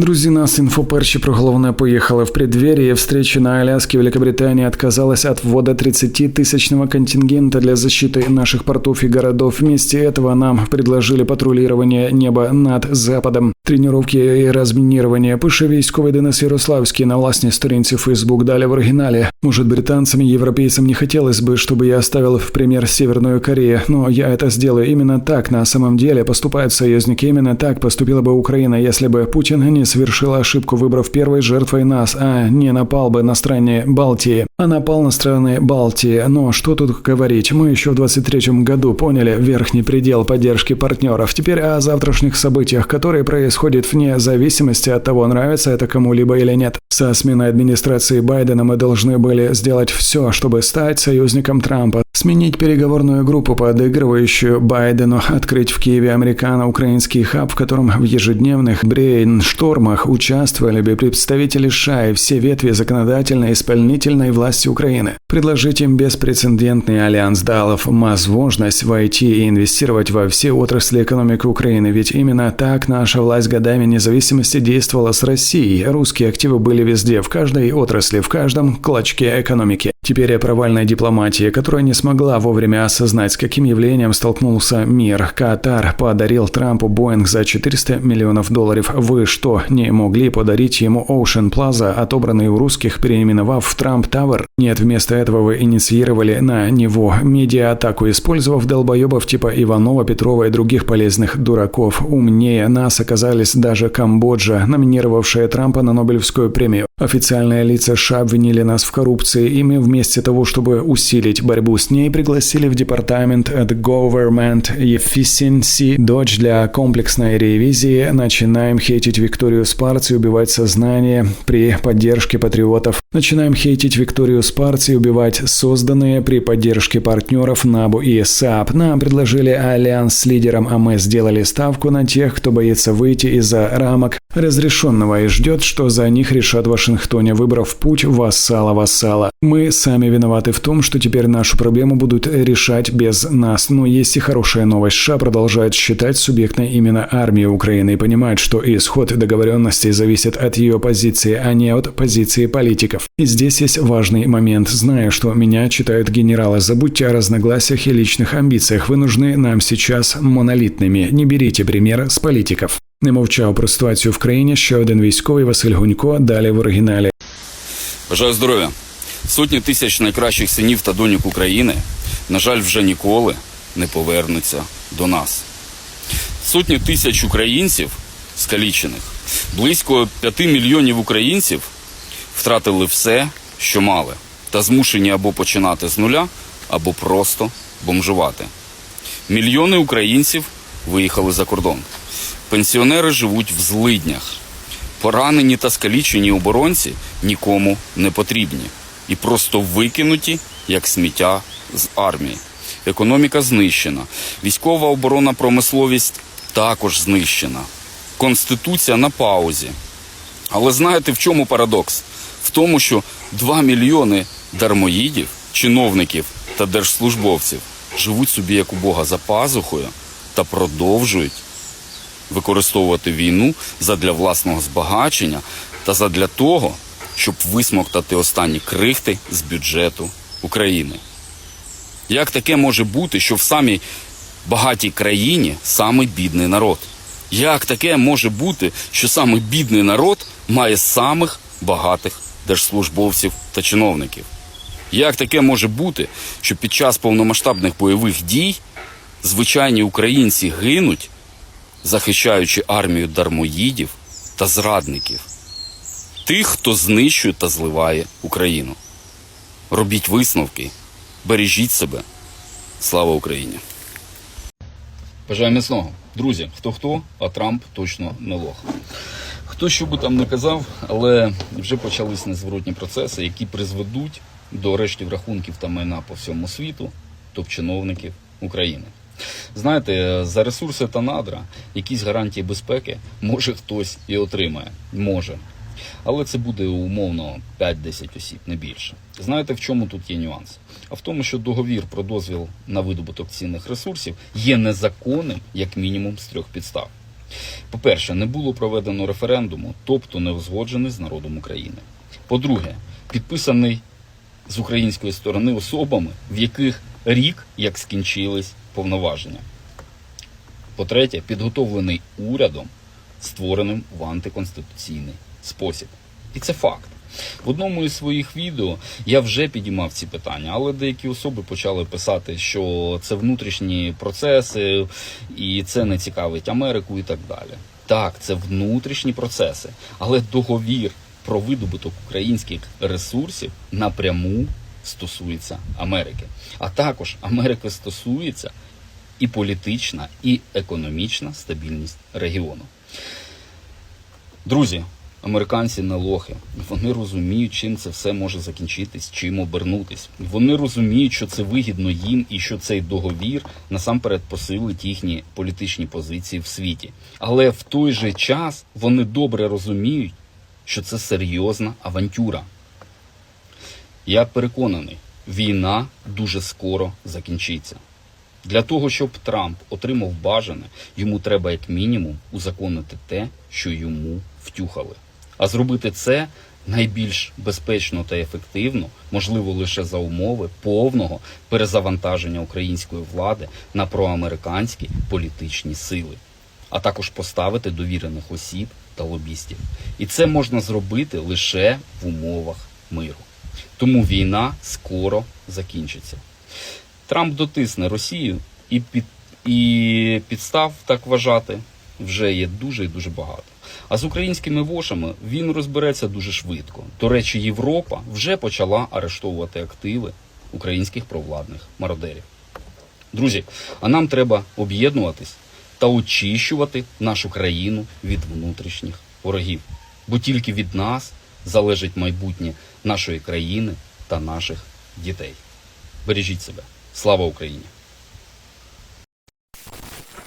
Друзі, нас інфоперші про головне поїхали в преддверии встречи на Аляске. Великобритания отказалась от ввода 30-тысячного контингента для защиты наших портов и городов. Вместе этого нам предложили патрулирование неба над Западом, тренировки і розмінірування. Пише військовий Денис Ярославський на власній сторінці Facebook. Далі в оригинале. Может, британцам и европейцам не хотелось бы, чтобы я оставил в пример Северную Корею, но я это сделаю именно так. На самом деле поступают союзники. Именно так поступила бы Украина, если бы Путин не совершил ошибку, выбрав первой жертвой нас, а не напал бы на страны Балтии. А напал на страны Балтии. Но что тут говорить? Мы еще в 23 году поняли верхний предел поддержки партнеров. Теперь о завтрашних событиях, которые происходят вне зависимости от того, нравится это кому-либо или нет. Со сменой администрации Байдена мы должны были сделать все, чтобы стать союзником Трампа, сменить переговорную группу, подыгрывающую Байдену, открыть в Киеве американо-украинский хаб, в котором в ежедневных брейнштормах участвовали бы представители США и все ветви законодательной и исполнительной власти Украины. Предложить им беспрецедентный альянс дал возможность войти и инвестировать во все отрасли экономики Украины, ведь именно так наша власть годами независимости действовала с Россией. Русские активы были везде, в каждой отрасли, в каждом клочке экономики. Теперь о провальной дипломатии, которая не смогла вовремя осознать, с каким явлением столкнулся мир. Катар подарил Трампу Боинг за 400 миллионов долларов. Вы что, не могли подарить ему Ocean Plaza, отобранный у русских, переименовав в Трамп Тауэр? Нет, вместо этого вы инициировали на него медиа-атаку, использовав долбоебов типа Иванова, Петрова и других полезных дураков. Умнее нас оказались даже Камбоджа, номинировавшая Трампа на Нобелевскую премию. Официальные лица США обвинили нас в коррупции, и мы вместо того, чтобы усилить борьбу с ней, пригласили в департамент от Government Efficiency Dodge для комплексной ревизии. Начинаем хейтить Викторию Спарц партией убивать сознание при поддержке патриотов. Начинаем хейтить Викторию Спарц и убивать созданные при поддержке партнеров НАБУ и САП. Нам предложили альянс с лидером, а мы сделали ставку на тех, кто боится выйти из-за рамок разрешенного и ждет, что за них решат в Вашингтоне, выбрав путь вассала-вассала. Мы сами виноваты в том, что теперь нашу проблему будут решать без нас. Но есть и хорошая новость. США продолжает считать субъектной именно армию Украины и понимает, что исход договоренностей зависит от ее позиции, а не от позиции политиков. И здесь есть важный момент. Зная, что меня читают генералы, забудьте о разногласиях и личных амбициях. Вы нужны нам сейчас монолитными. Не берите пример с политиков. Не мовчав про ситуацію в країні ще один військовий Василь Гунько. Далі в оригіналі. Бажаю здоров'я. Сотні тисяч найкращих синів та доньок України, на жаль, вже ніколи не повернуться до нас. Сотні тисяч українців скалічених, близько 5 мільйонів українців втратили все, що мали, та змушені або починати з нуля, або просто бомжувати. Мільйони українців виїхали за кордон. Пенсіонери живуть в злиднях. Поранені та скалічені оборонці нікому не потрібні і просто викинуті як сміття з армії. Економіка знищена, військова оборона промисловість також знищена. Конституція на паузі. Але знаєте, в чому парадокс? В тому, що 2 мільйони дармоїдів, чиновників та держслужбовців живуть собі як у Бога за пазухою та продовжують використовувати війну задля власного збагачення та задля того, щоб висмоктати останні крихти з бюджету України. Як таке може бути, що в самій багатій країні самий бідний народ? Як таке може бути, що самий бідний народ має самих багатих держслужбовців та чиновників? Як таке може бути, що під час повномасштабних бойових дій звичайні українці гинуть, захищаючи армію дармоїдів та зрадників, тих, хто знищує та зливає Україну? Робіть висновки, бережіть себе. Слава Україні! Бажаю міцного. Друзі, хто хто, а Трамп точно не лох. Хто що би там не казав, але вже почались незворотні процеси, які призведуть до арештів рахунків та майна по всьому світу топ-чиновників України. Знаєте, за ресурси та надра якісь гарантії безпеки може хтось і отримає. Може. Але це буде умовно 5-10 осіб, не більше. Знаєте, в чому тут є нюанс? А в тому, що договір про дозвіл на видобуток цінних ресурсів є незаконним як мінімум з трьох підстав. По-перше, не було проведено референдуму, тобто не узгоджений з народом України. По-друге, підписаний з української сторони особами, в яких рік як скінчились повноваження. По-третє, підготовлений урядом, створеним в антиконституційний спосіб. І це факт. В одному із своїх відео я вже підіймав ці питання, але деякі особи почали писати, що це внутрішні процеси і це не цікавить Америку і так далі. Так, це внутрішні процеси, але договір про видобуток українських ресурсів напряму стосується Америки. А також Америки стосується і політична, і економічна стабільність регіону. Друзі, американці не лохи. Вони розуміють, чим це все може закінчитись, чим обернутись. Вони розуміють, що це вигідно їм і що цей договір насамперед посилить їхні політичні позиції в світі. Але в той же час вони добре розуміють, що це серйозна авантюра. Я переконаний, війна дуже скоро закінчиться. Для того, щоб Трамп отримав бажане, йому треба як мінімум узаконити те, що йому втюхали. А зробити це найбільш безпечно та ефективно, можливо лише за умови повного перезавантаження української влади на проамериканські політичні сили, а також поставити довірених осіб та лобістів. І це можна зробити лише в умовах миру. Тому війна скоро закінчиться. Трамп дотисне Росію і під і підстав так вважати вже є дуже і дуже багато. А з українськими вошами він розбереться дуже швидко. До речі, Європа вже почала арештовувати активи українських провладних мародерів. Друзі, а нам треба об'єднуватись та очищувати нашу країну від внутрішніх ворогів. Бо тільки від нас залежить майбутнє нашої країни та наших дітей. Бережіть себе. Слава Україні!